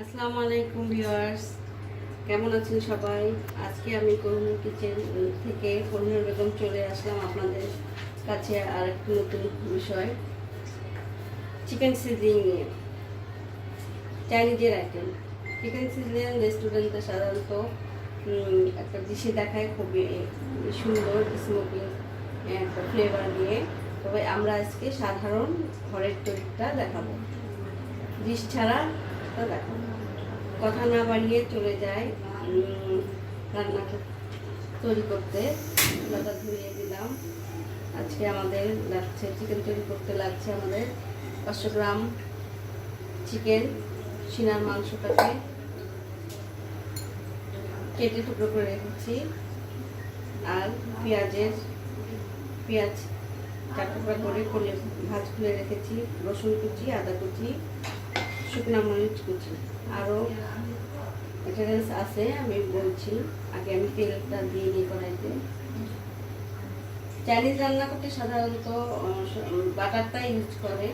আসসালামু আলাইকুম ভিউয়ার্স। কেমন আছেন সবাই? আজকে আমি করুন কিচেন থেকে করুণের বেগম চলে আসলাম আপনাদের কাছে আর একটি নতুন বিষয়। চিকেন সিজলিং নিয়ে। চাইনিজের আইটেম চিকেন সিজলিং রেস্টুরেন্টে সাধারণত একটা ডিশে দেখায় খুবই সুন্দর স্মোকিং একটা ফ্লেভার দিয়ে। তবে আমরা আজকে সাধারণ ঘরের তৈরিটা দেখাবো। ডিশ ছাড়া তা দেখো কথা না বাড়িয়ে চলে যায় উম, রান্না তৈরি করতে। চুলাটা ধুয়ে দিলাম। আজকে আমাদের লাগছে চিকেন তৈরি করতে লাগছে আমাদের পাঁচশো গ্রাম চিকেন সিনার মাংসটাকে কেটে টুকরো করে রেখেছি। আর পেঁয়াজের পেঁয়াজ চার টুকরা করে ভাজ খুলে রেখেছি রসুন কুচি আদা কুচি শুকনা কুচি আরও মেটেরিয়ালস আছে, আমি বলছি। আগে আমি তেলটা দিয়ে নিই কড়াইতে চাইনিজ রান্না করতে সাধারণত বাটারটা ইউজ করে,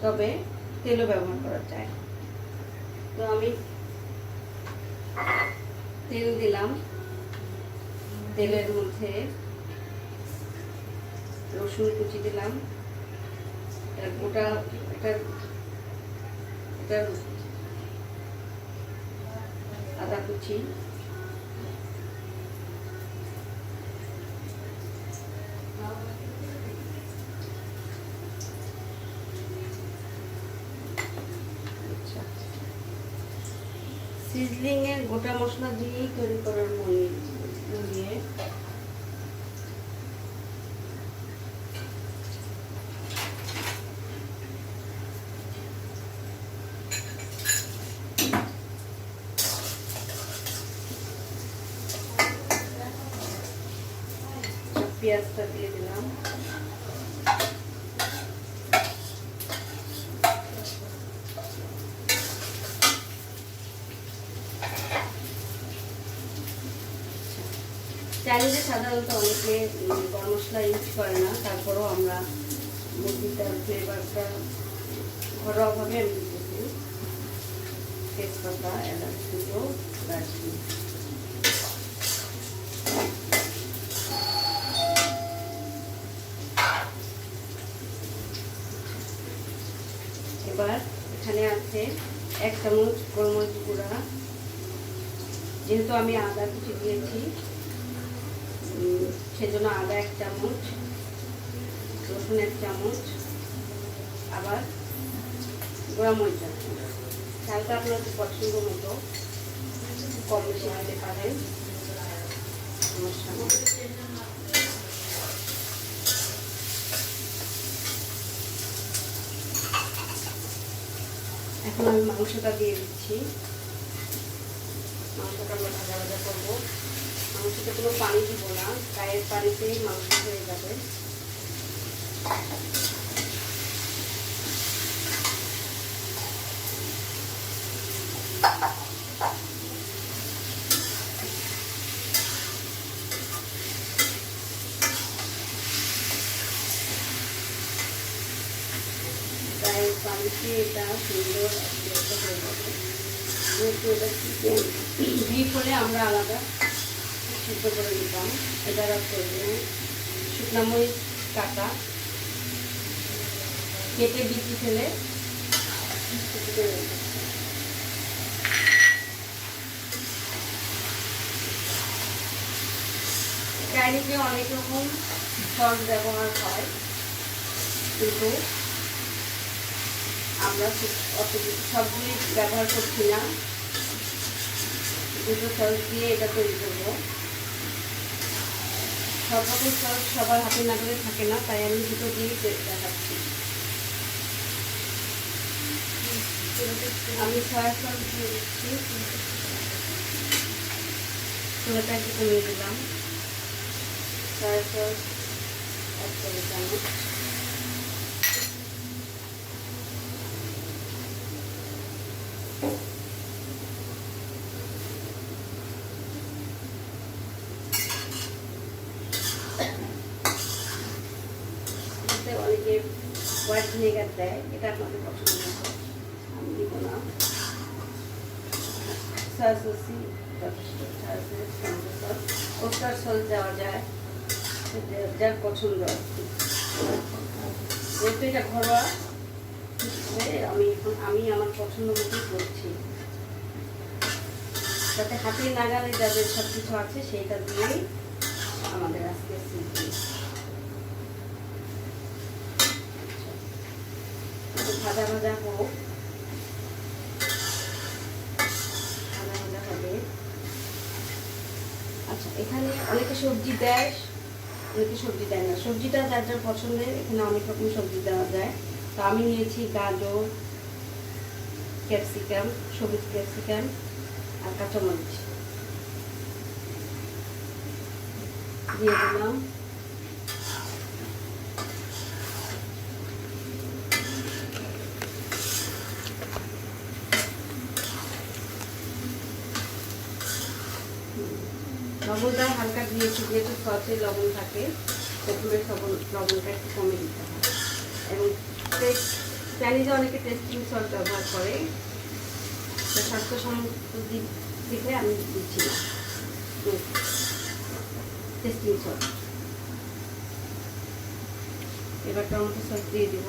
তবে তেলও ব্যবহার করা যায়। তো আমি তেল দিলাম। তেলের মধ্যে রসুন কুচি দিলাম। গোটা, এটা এটা আদা কুচি। আচ্ছা। সিজলিং এর গোটা মশলা দিয়েই তৈরি করার মনে দিয়ে পেঁয়াজটা দিয়ে দিলাম চাইনিজে সাধারণত অনেকে গরম মশলা ইউজ করে না, তারপরেও আমরা মুরগিটার ফ্লেভারটা ঘরোয়াভাবে আমি দিতেছি তেজপাতা এলাচ দুটো, দারচিনি। এবার এখানে আছে এক চামচ গোলমরিচ গুঁড়া। যেহেতু আমি আদা কুচি দিয়েছি সেজন্য আদা এক চামচ, রসুন এক চামচ, আবার গোড়া মরিচ চালটা আপনার পছন্দ মতো কম বেশি দিতে পারেন এখন আমি মাংসটা দিয়ে দিচ্ছি। মাংসটা আমরা ভাজা ভাজা করব। মাংসটা কোনো পানি দিব না, গায়ের পানিতেই মাংস হয়ে যাবে। গায়ের পানিতে এটা সুন্দর হয়ে যাবে। যেহেতু এটা চিকেন বিফ হলে আমরা আলাদা সিদ্ধ করে নিতাম, এটা আর প্রয়োজন কাটা, কেটে বিচি ফেলে অনেক রকম সস ব্যবহার হয়, কিন্তু আমরা সবগুলি ব্যবহার করছি না। দুটো সস দিয়ে এটা তৈরি করব। সব রকম সস সবার হাতে না নাগালে থাকে না, তাই আমি দুটো দিয়ে দেখাচ্ছি। আমি সয়া সস দিয়ে দিচ্ছি। চুলাটা একটু কমিয়ে দিলাম। সয়া সস এক ভিনেগার দেয়, এটা আপনাদের পছন্দ আমি দিব না। যায় যার পছন্দ আর কি। ঘরোয়া আমি এখন, আমি আমার পছন্দ মতোই করছি। যাতে হাতের নাগালে যাদের সব কিছু আছে, সেইটা দিয়েই আমাদের আজকে ভাজা ভাজা হোক। ভাজা ভাজা হবে। আচ্ছা এখানে অনেকে সবজি দেয়, অনেকে সবজি দেয় না। সবজিটা যার যার পছন্দের, এখানে অনেক রকম সবজি দেওয়া যায়। তো আমি নিয়েছি গাজর, ক্যাপসিকাম, সবুজ ক্যাপসিকাম আর কাঁচামরিচ। দিয়ে দিলাম। লবণটা হালকা দিয়েছি যেহেতু সসে লবণ থাকে, প্রথমে লবণ লবণটা একটু কমে দিতে হয় এবং টেস্ট চাইনিজে অনেকে টেস্টিং সল্ট ব্যবহার করে। স্বাস্থ্যসম্মত দিক থেকে আমি দিচ্ছি না। টেস্টিং সল্ট এবার টমেটো সস দিয়ে দিব।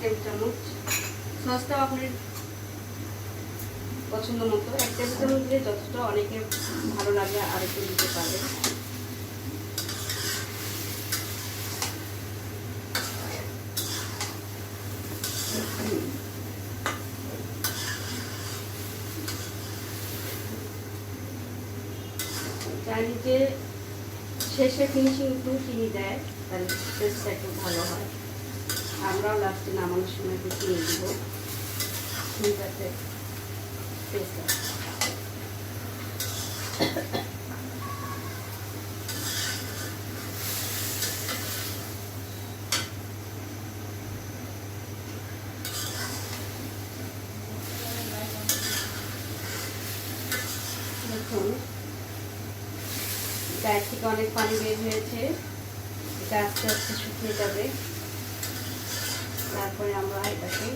টেবিল চামচ সসটাও আপনার পছন্দ মতো। এক টেবিল চামচ দিলে যথেষ্ট অনেকে ভালো লাগে আর একটু দিতে পারে। চাইনিজে শেষে ফিনিশিং একটু চিনি দেয়, তাহলে একটু ভালো হয়। আমরাও লাস্টে নামানোর সময় একটু চিনি দিব চিনিটাতে টেস্ট দেখুন গায়ের থেকে অনেক পানি বের হয়েছে। আস্তে আস্তে শুকিয়ে যাবে। তারপরে আমরা এটাকে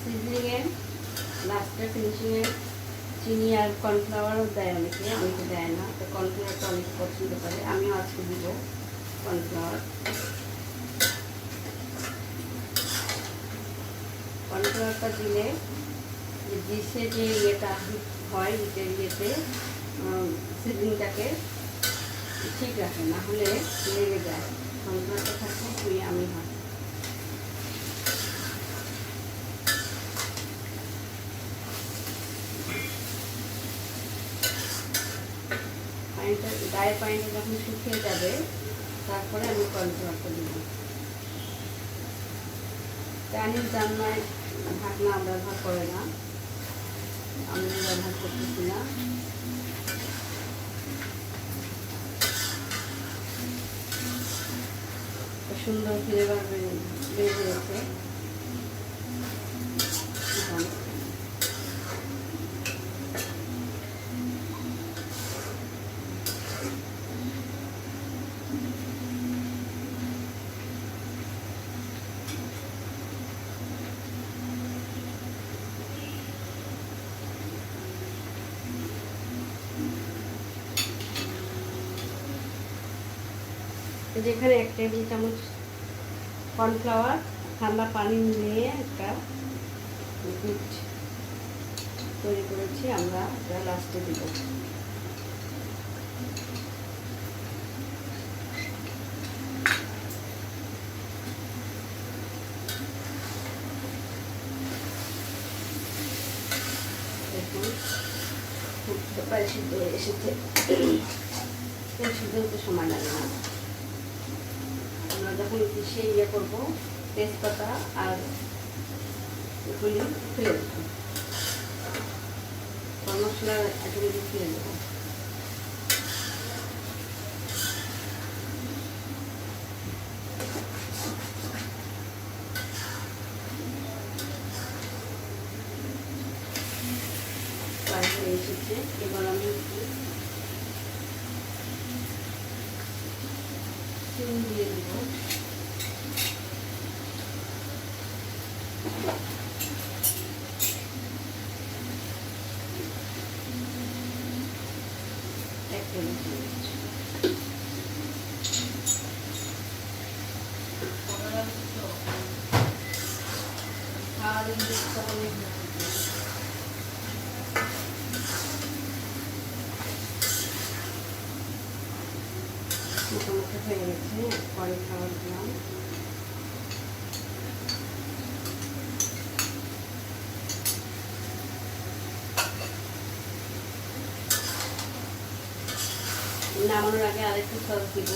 সিজনিংয়ে লাস্টে ফিনিশিংয়ে চিনি আর কর্নফ্লাওয়ারও দেয় অনেকে অনেকে দেয় না, তো কর্নফ্লাওয়ারটা অনেকে পছন্দ করে। আমিও আজকে দিব কর্নফ্লাওয়ার কর্নফ্লাওয়ারটা দিলে যে ডিশে যে ইয়েটা হয় ইটের ইয়েতে সিজনিংটাকে ঠিক রাখে না হলে লেগে যায়। কর্নফ্লাওয়ারটা থাকলে খুবই আমি হয় গায়ের পানিটা যখন শুকিয়ে যাবে, তারপরে আমি কর্নফ্লাওয়ারটা দিব চাইনিজ রান্নায় ঢাকনা ব্যবহার করে না। আমি ব্যবহার করতেছি না। সুন্দর ফ্লেভার বের হয়েছে এখন যেখানে এক টেবিল চামচ কর্নফ্লাওয়ার, ঠান্ডা পানি নিয়ে একটা লিকুইড তৈরি করেছি, আমরা এটা লাস্টে দিব। এসেছে। সময় লাগে না। যখন পিষে ইয়ে করব তেজপাতা আর এগুলি ফেলে ফেলে এসেছে। এবার আমি একটু চুন হয়ে গেছে পরে খাবার নামানোর আগে আরেকটু সস দিব।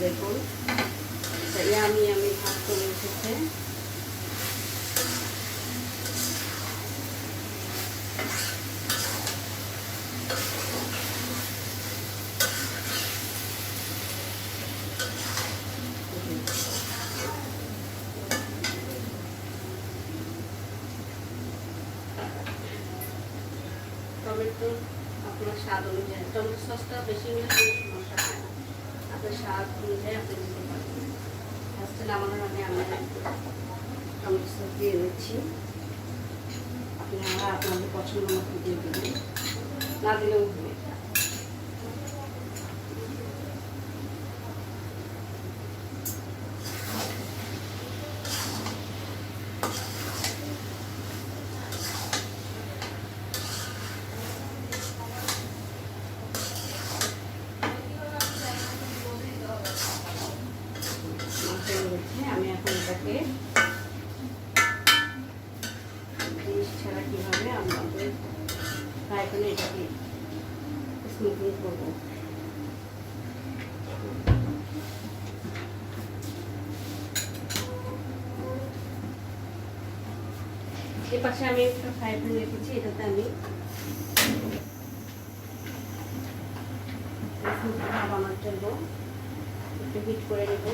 দেখুন। আমি আমি ভাত করে উঠেছে টমেটো আপনার স্বাদ অনুযায়ী টমেটো সসটা বেশি হলে আপনার স্বাদ অনুযায়ী আপনি দিতে পারবেন। ফার্স্টে নামানোর আমি টমেটো সস দিয়ে দিচ্ছি। আপনারা আপনাদের পছন্দ মতো দিয়ে দেবেন। না দিলেও হবে হয়ে গেছে আমি এখন এটাকে জিনিস ছাড়া কীভাবে আমাদের ফ্রাই প্যানে এটাকে স্মোকিং করব পাশে আমি একটা ফ্রাই প্যান রেখেছি এটাতে আমি বানানোর জন্য একটু হিট করে নেব।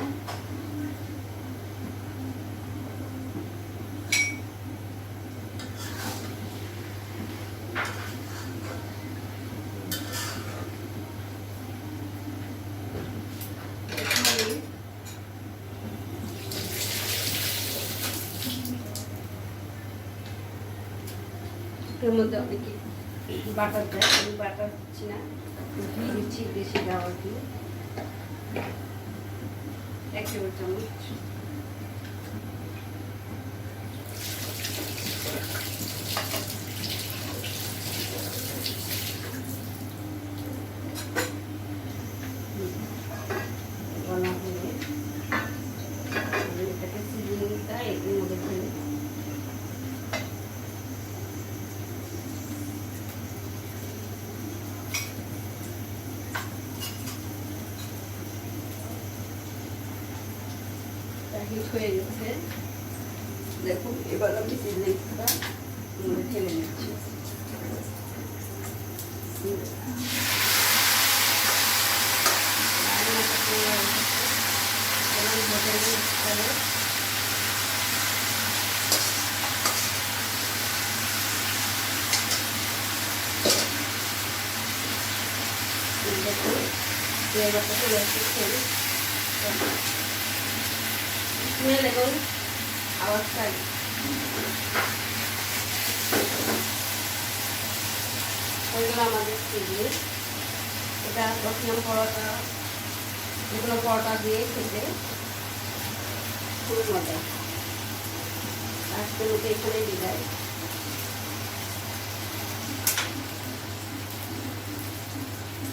এর মধ্যে অনেকে বাটার দেয় আমি বাটার দিচ্ছি না। ঘি দিচ্ছি, দেশি গাওয়ার ঘি। এক টেবিল চামচ বলা হলে আমি এটাকে সিজনিংটা এর মধ্যে ঢেলে দিই। হিট হয়ে গেছে। দেখুন এবার আমি মধ্যে ঢেলে নিচ্ছি। দেখুন ফ্লেভারটাকে রয়েছে খেয়ে শুনে আওয়াজটা হয়ে আমাদের চিংড়ি এটা বসলাম পরোটা যেগুলো পরোটা দিয়ে খেতে খুব মজা। আজকের মতো এখানে বিদায়।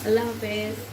আল্লাহ হাফেজ।